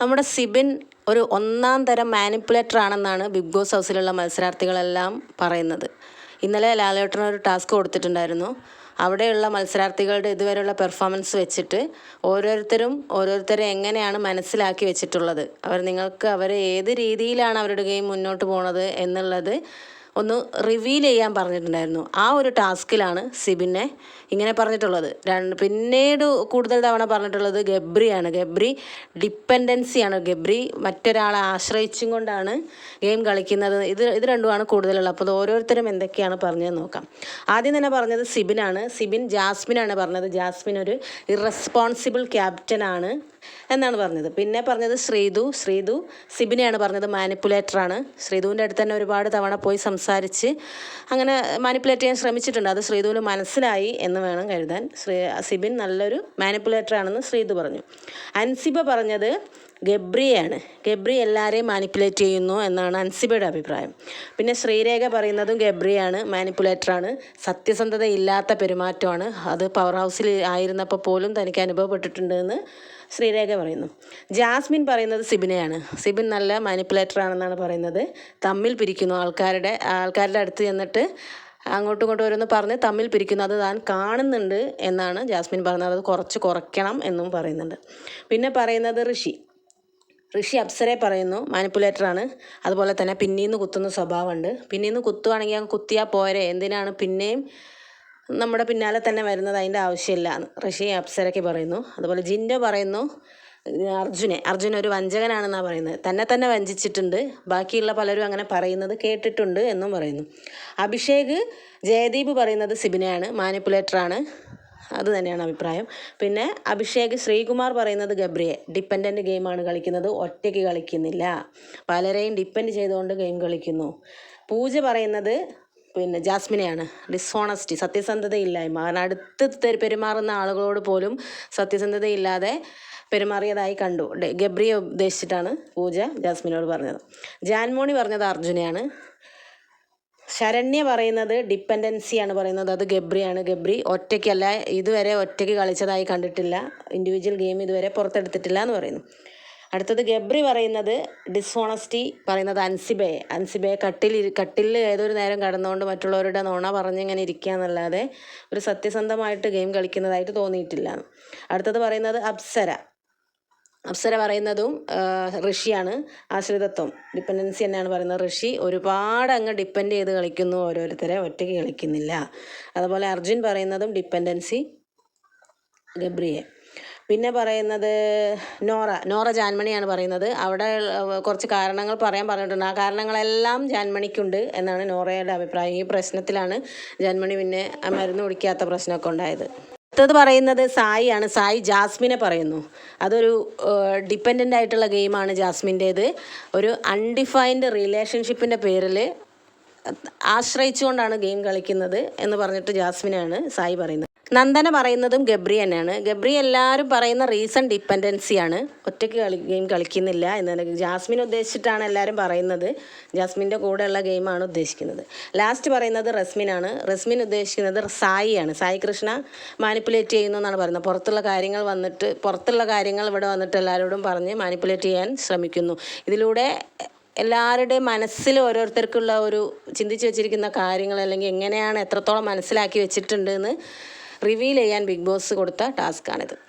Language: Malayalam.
നമ്മുടെ സിബിൻ ഒരു ഒന്നാം തരം മാനിപ്പുലേറ്റർ ആണെന്നാണ് ബിഗ് ബോസ് ഹൗസിലുള്ള മത്സരാർത്ഥികളെല്ലാം പറയുന്നത്. ഇന്നലെ ലാലേട്ടന് ഒരു ടാസ്ക് കൊടുത്തിട്ടുണ്ടായിരുന്നു. അവിടെയുള്ള മത്സരാർത്ഥികളുടെ ഇതുവരെയുള്ള പെർഫോമൻസ് വെച്ചിട്ട് ഓരോരുത്തരും ഓരോരുത്തരെ എങ്ങനെയാണ് മനസ്സിലാക്കി വെച്ചിട്ടുള്ളത്. അവർ നിങ്ങൾക്ക് അവരെ ഏത് രീതിയിലാണ് അവരുടെ ഗെയിം മുന്നോട്ട് പോണത് എന്നുള്ളത് ഒന്ന് റിവീൽ ചെയ്യാൻ പറഞ്ഞിട്ടുണ്ടായിരുന്നു. ആ ഒരു ടാസ്കിലാണ് സിബിനെ ഇങ്ങനെ പറഞ്ഞിട്ടുള്ളത്. പിന്നീട് കൂടുതൽ തവണ പറഞ്ഞിട്ടുള്ളത് ഗബ്രിയാണ്. ഗബ്രി ഡിപ്പെൻഡൻസിയാണ് ഗബ്രി മറ്റൊരാളെ ആശ്രയിച്ചും കൊണ്ടാണ് ഗെയിം കളിക്കുന്നത്. ഇത് ഇത് രണ്ടുമാണ് കൂടുതലുള്ളത്. അപ്പോൾ ഓരോരുത്തരും എന്തൊക്കെയാണ് പറഞ്ഞത് നോക്കാം. ആദ്യം തന്നെ പറഞ്ഞത് സിബിനാണ്. സിബിൻ ജാസ്മിനാണ് പറഞ്ഞത്. ജാസ്മിൻ ഒരു ഇറസ്പോൺസിബിൾ ക്യാപ്റ്റനാണ് എന്നാണ് പറഞ്ഞത്. പിന്നെ പറഞ്ഞത് ശ്രീതു. ശ്രീതു സിബിനെയാണ് പറഞ്ഞത് മാനിപ്പുലേറ്ററാണ് ശ്രീതുവിന്റെ അടുത്ത് തന്നെ ഒരുപാട് തവണ പോയി സംസാരിച്ച് അങ്ങനെ മാനിപ്പുലേറ്റ് ചെയ്യാൻ ശ്രമിച്ചിട്ടുണ്ട്. അത് ശ്രീതുവിന് മനസ്സിലായി എന്ന് വേണം കരുതാൻ. ശ്രീ സിബിൻ നല്ലൊരു മാനിപ്പുലേറ്റർ ആണെന്ന് ശ്രീതു പറഞ്ഞു. അൻസിബ പറഞ്ഞത് ഗബ്രിയാണ്. ഗബ്രി എല്ലാവരെയും മാനിപ്പുലേറ്റ് ചെയ്യുന്നു എന്നാണ് അൻസിബയുടെ അഭിപ്രായം. പിന്നെ ശ്രീരേഖ പറയുന്നതും ഗബ്രിയാണ് മാനിപ്പുലേറ്ററാണ് സത്യസന്ധത ഇല്ലാത്ത പെരുമാറ്റമാണ്. അത് പവർ ഹൗസിൽ ആയിരുന്നപ്പോൾ പോലും തനിക്ക് അനുഭവപ്പെട്ടിട്ടുണ്ടെന്ന് ശ്രീരേഖ പറയുന്നു. ജാസ്മിൻ പറയുന്നത് സിബിനെയാണ്. സിബിൻ നല്ല മാനിപ്പുലേറ്റർ ആണെന്നാണ് പറയുന്നത്. തമ്മിൽ പിരിക്കുന്നു ആൾക്കാരുടെ ആൾക്കാരുടെ അടുത്ത് ചെന്നിട്ട് അങ്ങോട്ടും ഇങ്ങോട്ടും ഓരോന്ന് പറഞ്ഞ് തമ്മിൽ പിരിക്കുന്നു. അത് താൻ കാണുന്നുണ്ട് എന്നാണ് ജാസ്മിൻ പറയുന്നത് അത് കുറച്ച് കുറയ്ക്കണം എന്നും പറയുന്നുണ്ട്. പിന്നെ പറയുന്നത് ഋഷി. ഋഷി അപ്സരെ പറയുന്നു മാനിപ്പുലേറ്ററാണ്. അതുപോലെ തന്നെ പിന്നീന്ന് കുത്തുന്ന സ്വഭാവമുണ്ട്. പിന്നീന്ന് കുത്തുവാണെങ്കിൽ അങ്ങ് കുത്തിയാൽ പോരെ എന്തിനാണ് പിന്നെയും നമ്മുടെ പിന്നാലെ തന്നെ വരുന്നത് അതിന്റെ ആവശ്യമില്ല ഋഷി അപ്സരയ്ക്ക് പറയുന്നു. അതുപോലെ ജിൻഡോ പറയുന്നു അർജുനെ അർജുൻ ഒരു വഞ്ചകനാണെന്നാണ് പറയുന്നത്. തന്നെ തന്നെ വഞ്ചിച്ചിട്ടുണ്ട്. ബാക്കിയുള്ള പലരും അങ്ങനെ പറയുന്നത് കേട്ടിട്ടുണ്ട് എന്നും പറയുന്നു. അഭിഷേക് ജയദീപ് പറയുന്നത് സിബിനെയാണ് മാനിപ്പുലേറ്ററാണ്. അത് തന്നെയാണ് അഭിപ്രായം. പിന്നെ അഭിഷേക് ശ്രീകുമാർ പറയുന്നത് ഗബ്രിയെ ഡിപ്പെൻഡന്റ് ഗെയിമാണ് കളിക്കുന്നത് ഒറ്റയ്ക്ക് കളിക്കുന്നില്ല. പലരെയും ഡിപ്പെൻഡ് ചെയ്തുകൊണ്ട് ഗെയിം കളിക്കുന്നു. പൂജ പറയുന്നത് പിന്നെ ജാസ്മിനെയാണ്. ഡിസോണസ്റ്റി സത്യസന്ധതയില്ലായ്മ. കാരണം അടുത്ത് പെരുമാറുന്ന ആളുകളോട് പോലും സത്യസന്ധതയില്ലാതെ പെരുമാറിയതായി കണ്ടു. ഗബ്രിയെ ഉദ്ദേശിച്ചിട്ടാണ് പൂജ ജാസ്മിനോട് പറഞ്ഞത്. ജാൻമോണി പറഞ്ഞത് അർജുനെയാണ്. ശരണ്യ പറയുന്നത് ഡിപ്പെൻഡൻസിയാണ് പറയുന്നത്. അത് ഗബ്രിയാണ്. ഗബ്രി ഒറ്റയ്ക്കല്ല ഇതുവരെ ഒറ്റയ്ക്ക് കളിച്ചതായി കണ്ടിട്ടില്ല. ഇൻഡിവിജ്വൽ ഗെയിം ഇതുവരെ പുറത്തെടുത്തിട്ടില്ല എന്ന് പറയുന്നു. അടുത്തത് ഗബ്രി പറയുന്നത് ഡിസോണസ്റ്റി പറയുന്നത് അൻസിബയെ. അൻസിബയെ കട്ടിൽ കട്ടിലിൽ ഏതൊരു നേരം കടന്നുകൊണ്ട് മറ്റുള്ളവരുടെ നോണ പറഞ്ഞിങ്ങനെ ഇരിക്കുക എന്നല്ലാതെ ഒരു സത്യസന്ധമായിട്ട് ഗെയിം കളിക്കുന്നതായിട്ട് തോന്നിയിട്ടില്ല. അടുത്തത് പറയുന്നത് അപ്സര. അപ്സര പറയുന്നതും ഋഷിയാണ്. ആശ്രിതത്വം ഡിപ്പെൻഡൻസി തന്നെയാണ് പറയുന്നത്. ഋഷി ഒരുപാട് അങ്ങ് ഡിപ്പെൻഡ് ചെയ്ത് കളിക്കുന്നു ഓരോരുത്തരെ ഒറ്റയ്ക്ക് കളിക്കുന്നില്ല. അതുപോലെ അർജുൻ പറയുന്നതും ഡിപ്പെൻഡൻസി ഗബ്രിയെ. പിന്നെ പറയുന്നത് നോറ നോറ ജാൻമണിയാണ് പറയുന്നത്. അവിടെ കുറച്ച് കാരണങ്ങൾ പറയാൻ പറഞ്ഞിട്ടുണ്ട്. ആ കാരണങ്ങളെല്ലാം ജാൻമണിക്കുണ്ട് എന്നാണ് നോറയുടെ അഭിപ്രായം. ഈ പ്രശ്നത്തിലാണ് ജാൻമണി പിന്നെ മരുന്ന് കുടിക്കാത്ത പ്രശ്നമൊക്കെ ഉണ്ടായത്. അടുത്തത് പറയുന്നത് സായിയാണ്. സായി ജാസ്മിനെ പറയുന്നു. അതൊരു ഡിപ്പെൻഡന്റ് ആയിട്ടുള്ള ഗെയിമാണ് ജാസ്മിന്റേത്. ഒരു അൺഡിഫൈൻഡ് റിലേഷൻഷിപ്പിന്റെ പേരിൽ ആശ്രയിച്ചുകൊണ്ടാണ് ഗെയിം കളിക്കുന്നത് എന്ന് പറഞ്ഞിട്ട് ജാസ്മിനാണ് സായി പറയുന്നത്. നന്ദന പറയുന്നതും ഗബ്രി തന്നെയാണ്. ഗബ്രി എല്ലാവരും പറയുന്ന റീസൺ ഡിപ്പെൻഡൻസിയാണ് ഒറ്റയ്ക്ക് കളി ഗെയിം കളിക്കുന്നില്ല എന്നാണ് ജാസ്മിൻ ഉദ്ദേശിച്ചിട്ടാണ് എല്ലാവരും പറയുന്നത്. ജാസ്മിന്റെ കൂടെയുള്ള ഗെയിമാണ് ഉദ്ദേശിക്കുന്നത്. ലാസ്റ്റ് പറയുന്നത് റസ്മിനാണ് റസ്മിൻ ഉദ്ദേശിക്കുന്നത് സായിയാണ് സായി കൃഷ്ണ മാനിപ്പുലേറ്റ് ചെയ്യുന്നു എന്നാണ് പറയുന്നത്. പുറത്തുള്ള കാര്യങ്ങൾ വന്നിട്ട് പുറത്തുള്ള കാര്യങ്ങൾ ഇവിടെ വന്നിട്ട് എല്ലാവരോടും പറഞ്ഞ് മാനിപ്പുലേറ്റ് ചെയ്യാൻ ശ്രമിക്കുന്നു. ഇതിലൂടെ എല്ലാവരുടെയും മനസ്സിൽ ഓരോരുത്തർക്കുള്ള ഒരു ചിന്തിച്ച് വെച്ചിരിക്കുന്ന കാര്യങ്ങൾ അല്ലെങ്കിൽ എങ്ങനെയാണ് എത്രത്തോളം മനസ്സിലാക്കി വെച്ചിട്ടുണ്ട് എന്ന് റിവീൽ ചെയ്യാൻ ബിഗ് ബോസ് കൊടുത്ത ടാസ്ക്കാണിത്.